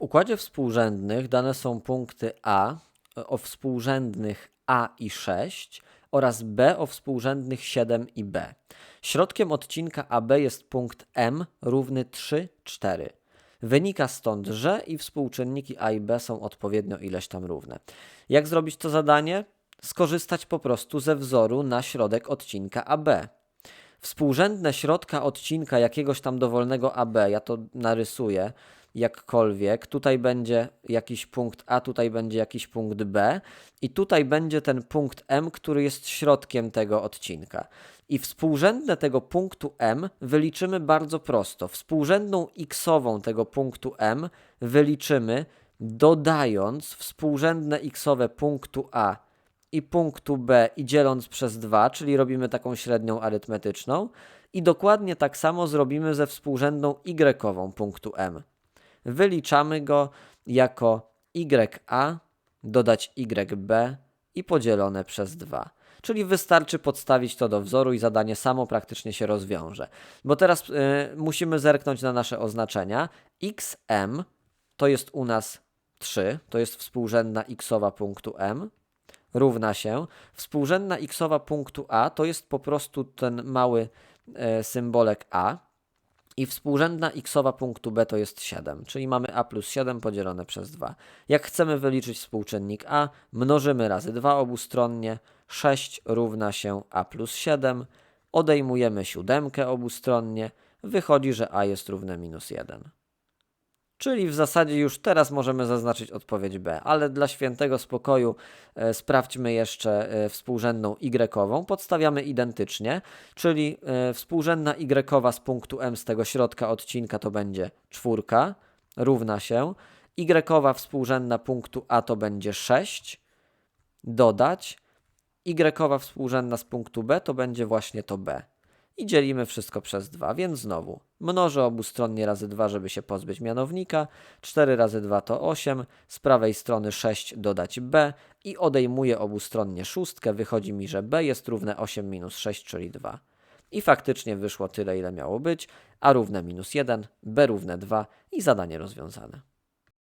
W układzie współrzędnych dane są punkty A o współrzędnych A i 6 oraz B o współrzędnych 7 i B. Środkiem odcinka AB jest punkt M równy 3, 4. Wynika stąd, że i współczynniki A i B są odpowiednio ileś tam równe. Jak zrobić to zadanie? Skorzystać po prostu ze wzoru na środek odcinka AB. Współrzędne środka odcinka jakiegoś tam dowolnego AB, ja to narysuję jakkolwiek, tutaj będzie jakiś punkt A, tutaj będzie jakiś punkt B i tutaj będzie ten punkt M, który jest środkiem tego odcinka. I współrzędne tego punktu M wyliczymy bardzo prosto. Współrzędną xową tego punktu M wyliczymy dodając współrzędne xowe punktu A i punktu B i dzieląc przez 2, czyli robimy taką średnią arytmetyczną. I dokładnie tak samo zrobimy ze współrzędną y punktu M. Wyliczamy go jako ya dodać yb i podzielone przez 2. Czyli wystarczy podstawić to do wzoru i zadanie samo praktycznie się rozwiąże. Bo teraz y, musimy zerknąć na nasze oznaczenia. xm to jest u nas 3, to jest współrzędna xowa punktu m równa się współrzędna xowa punktu A to jest po prostu ten mały e, symbolek A i współrzędna xowa punktu B to jest 7, czyli mamy A plus 7 podzielone przez 2. Jak chcemy wyliczyć współczynnik A, mnożymy razy 2 obustronnie, 6 równa się A plus 7, odejmujemy siódemkę obustronnie, wychodzi, że A jest równe minus 1. Czyli w zasadzie już teraz możemy zaznaczyć odpowiedź B, ale dla świętego spokoju e, sprawdźmy jeszcze e, współrzędną y. Podstawiamy identycznie, czyli e, współrzędna y z punktu M z tego środka odcinka to będzie czwórka, równa się. Y współrzędna punktu A to będzie 6, dodać. Y współrzędna z punktu B to będzie właśnie to B i dzielimy wszystko przez 2, więc znowu mnożę obustronnie razy 2, żeby się pozbyć mianownika. 4 razy 2 to 8, z prawej strony 6 dodać b i odejmuję obustronnie szóstkę. Wychodzi mi, że b jest równe 8 minus 6, czyli 2. I faktycznie wyszło tyle, ile miało być, a równe minus 1, b równe 2 i zadanie rozwiązane.